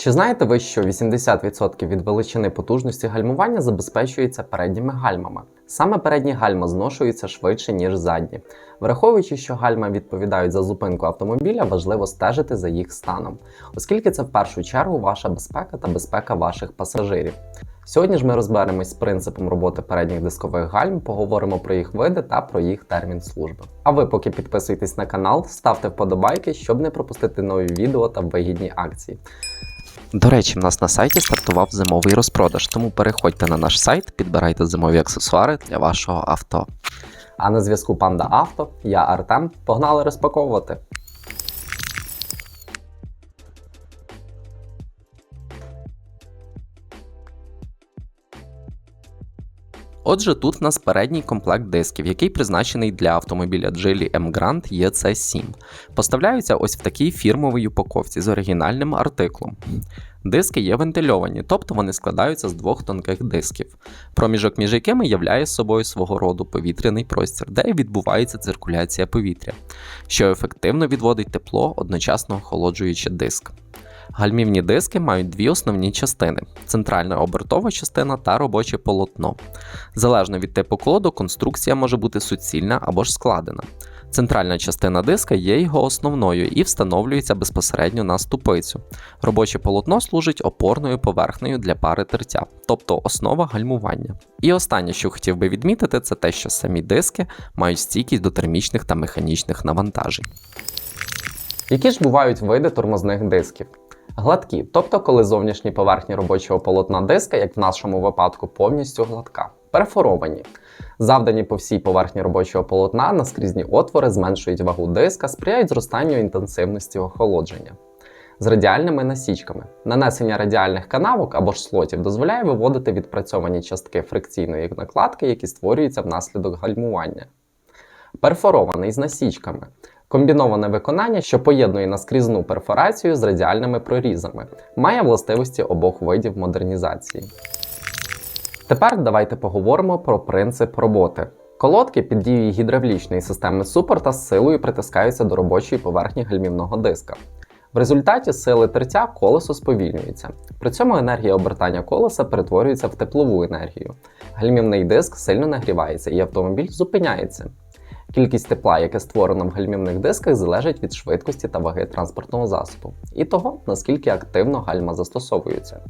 Чи знаєте ви, що 80% від величини потужності гальмування забезпечується передніми гальмами? Саме передні гальма зношуються швидше, ніж задні. Враховуючи, що гальма відповідають за зупинку автомобіля, важливо стежити за їх станом, оскільки це в першу чергу ваша безпека та безпека ваших пасажирів. Сьогодні ж ми розберемось з принципом роботи передніх дискових гальм, поговоримо про їх види та про їх термін служби. А ви поки підписуйтесь на канал, ставте вподобайки, щоб не пропустити нові відео та вигідні акції. До речі, в нас на сайті стартував зимовий розпродаж, тому переходьте на наш сайт, підбирайте зимові аксесуари для вашого авто. А на зв'язку Панда Авто, я Артем. Погнали розпаковувати. Отже, тут в нас передній комплект дисків, який призначений для автомобіля Geely M Grand EC7. Поставляються ось в такій фірмовій упаковці з оригінальним артиклом. Диски є вентильовані, тобто вони складаються з двох тонких дисків, проміжок між якими являє собою свого роду повітряний простір, де відбувається циркуляція повітря, що ефективно відводить тепло, одночасно охолоджуючи диск. Гальмівні диски мають дві основні частини: центральна обертова частина та робоче полотно. Залежно від типу коду, конструкція може бути суцільна або ж складена. Центральна частина диска є його основною і встановлюється безпосередньо на ступицю. Робоче полотно служить опорною поверхнею для пари тертя, тобто основа гальмування. І останнє, що хотів би відмітити, це те, що самі диски мають стійкість до термічних та механічних навантажень. Які ж бувають види тормозних дисків? Гладкі, тобто коли зовнішні поверхні робочого полотна диска, як в нашому випадку, повністю гладка. Перфоровані. Завдані по всій поверхні робочого полотна наскрізні отвори зменшують вагу диска, сприяють зростанню інтенсивності охолодження. З радіальними насічками. Нанесення радіальних канавок або ж слотів дозволяє виводити відпрацьовані частки фрикційної накладки, які створюються внаслідок гальмування. Перфорований з насічками. Комбіноване виконання, що поєднує наскрізну перфорацію з радіальними прорізами, має властивості обох видів модернізації. Тепер давайте поговоримо про принцип роботи. Колодки під дією гідравлічної системи супорта з силою притискаються до робочої поверхні гальмівного диска. В результаті сили тертя колесо сповільнюється. При цьому енергія обертання колеса перетворюється в теплову енергію. Гальмівний диск сильно нагрівається і автомобіль зупиняється. Кількість тепла, яке створено в гальмівних дисках, залежить від швидкості та ваги транспортного засобу, і того, наскільки активно гальма застосовуються.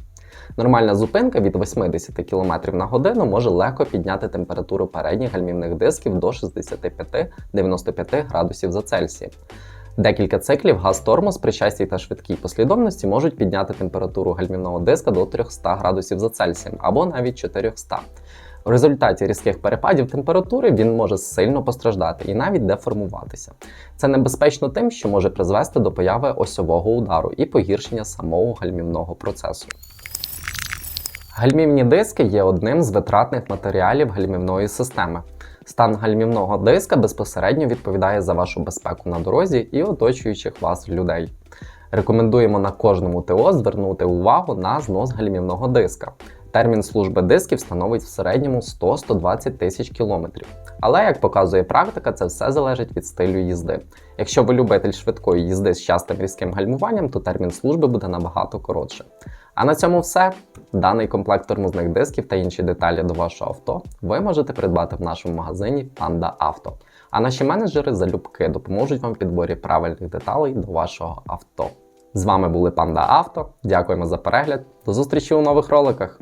Нормальна зупинка від 80 км на годину може легко підняти температуру передніх гальмівних дисків до 65-95 градусів за Цельсієм. Декілька циклів газ-тормоз при частій та швидкій послідовності можуть підняти температуру гальмівного диска до 300 градусів за Цельсієм або навіть 400. В результаті різких перепадів температури він може сильно постраждати і навіть деформуватися. Це небезпечно тим, що може призвести до появи осьового удару і погіршення самого гальмівного процесу. Гальмівні диски є одним з витратних матеріалів гальмівної системи. Стан гальмівного диска безпосередньо відповідає за вашу безпеку на дорозі і оточуючих вас людей. Рекомендуємо на кожному ТО звернути увагу на знос гальмівного диска. Термін служби дисків становить в середньому 100-120 тисяч кілометрів. Але, як показує практика, це все залежить від стилю їзди. Якщо ви любитель швидкої їзди з частим різким гальмуванням, то термін служби буде набагато коротше. А на цьому все. Даний комплект тормозних дисків та інші деталі до вашого авто ви можете придбати в нашому магазині Panda Auto. А наші менеджери залюбки допоможуть вам в підборі правильних деталей до вашого авто. З вами були Panda Auto. Дякуємо за перегляд. До зустрічі у нових роликах.